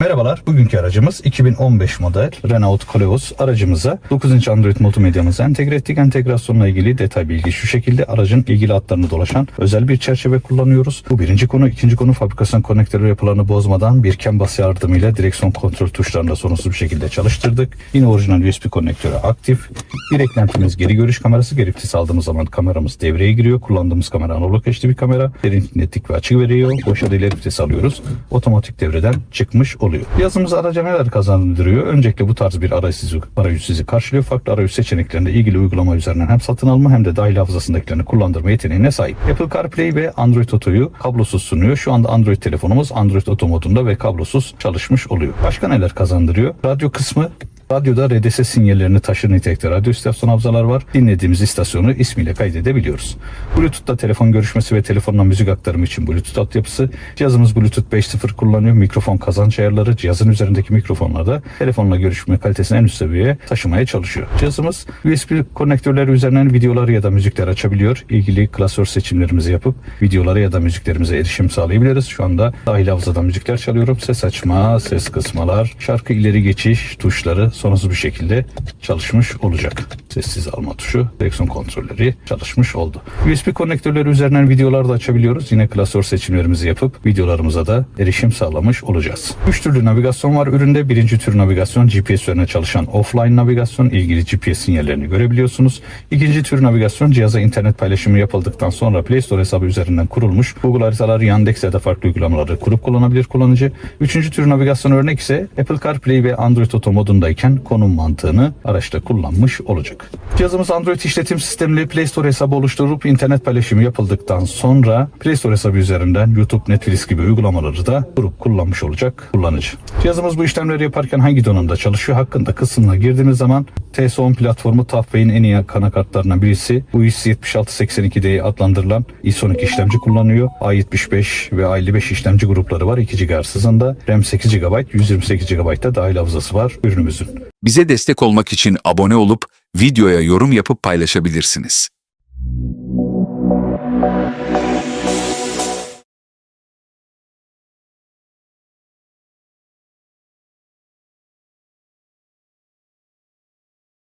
Merhabalar, bugünkü aracımız 2015 model Renault Koleos. Aracımıza 9 inç Android multimedyamızı entegre ettik. Entegrasyonla ilgili detay bilgi şu şekilde. Aracın ilgili hatlarını dolaşan özel bir çerçeve kullanıyoruz. Bu birinci konu. ikinci konu fabrikasyon konnektörü yapılarını bozmadan bir CAN bas yardımıyla direksiyon kontrol tuşlarını da sorunsuz bir şekilde çalıştırdık. Yine orijinal USB konnektörü aktif. Bir eklentimiz geri görüş kamerası. Geri vites aldığımız zaman kameramız devreye giriyor. Kullandığımız kamera analog HD bir kamera. Derin netlik ve açı veriyor. Boşa ileri vites alıyoruz. Otomatik devreden çıkmış oluyor. Yazımız araca neler kazandırıyor? Öncelikle bu tarz bir arayüzü, arayüz sizi karşılıyor. Farklı arayüz seçeneklerinde ilgili uygulama üzerinden hem satın alma hem de dahil hafızasındakilerini kullandırma yeteneğine sahip. Apple CarPlay ve Android Auto'yu kablosuz sunuyor. Şu anda Android telefonumuz Android Auto modunda ve kablosuz çalışmış oluyor. Başka neler kazandırıyor? Radyo kısmı Radyoda RDS sinyallerini taşır nitelikte radyo istasyon hafızalar var. Dinlediğimiz istasyonu ismiyle kaydedebiliyoruz. Bluetooth'ta telefon görüşmesi ve telefonla müzik aktarımı için Bluetooth altyapısı. Cihazımız Bluetooth 5.0 kullanıyor. Mikrofon kazanç ayarları cihazın üzerindeki mikrofonlarda telefonla görüşme kalitesini en üst seviyeye taşımaya çalışıyor. Cihazımız USB konnektörleri üzerinden videoları ya da müzikler açabiliyor. İlgili klasör seçimlerimizi yapıp videolara ya da müziklerimize erişim sağlayabiliriz. Şu anda dahil hafızadan müzikler çalıyorum. Ses açma, ses kısmalar, şarkı ileri geçiş tuşları sorunsuz bir şekilde çalışmış olacak. Sessiz alma tuşu, direksiyon kontrolleri çalışmış oldu. USB konnektörleri üzerinden videolar da açabiliyoruz. Yine klasör seçimlerimizi yapıp videolarımıza da erişim sağlamış olacağız. Üç türlü navigasyon var üründe. Birinci tür navigasyon GPS üzerine çalışan offline navigasyon. ilgili GPS sinyallerini görebiliyorsunuz. İkinci tür navigasyon cihaza internet paylaşımı yapıldıktan sonra Play Store hesabı üzerinden kurulmuş. Google haritalar, Yandex ya da farklı uygulamaları kurup kullanabilir kullanıcı. Üçüncü tür navigasyon örnek ise Apple CarPlay ve Android Auto modundayken konum mantığını araçta kullanmış olacak. Cihazımız Android işletim sistemli Play Store hesabı oluşturup internet paylaşımı yapıldıktan sonra Play Store hesabı üzerinden YouTube, Netflix gibi uygulamaları da kurup kullanmış olacak kullanıcı. Cihazımız bu işlemleri yaparken hangi donanımda çalışıyor hakkında kısmına girdiğimiz zaman TS10 platformu Toughway'in en iyi anakartlarından birisi. Bu IS 7682 diye adlandırılan i12 işlemci kullanıyor. A75 ve A55 işlemci grupları var 2 GHz hızında. RAM 8 GB, 128 GB da dahil hafızası var ürünümüzün. Bize destek olmak için abone olup videoya yorum yapıp paylaşabilirsiniz.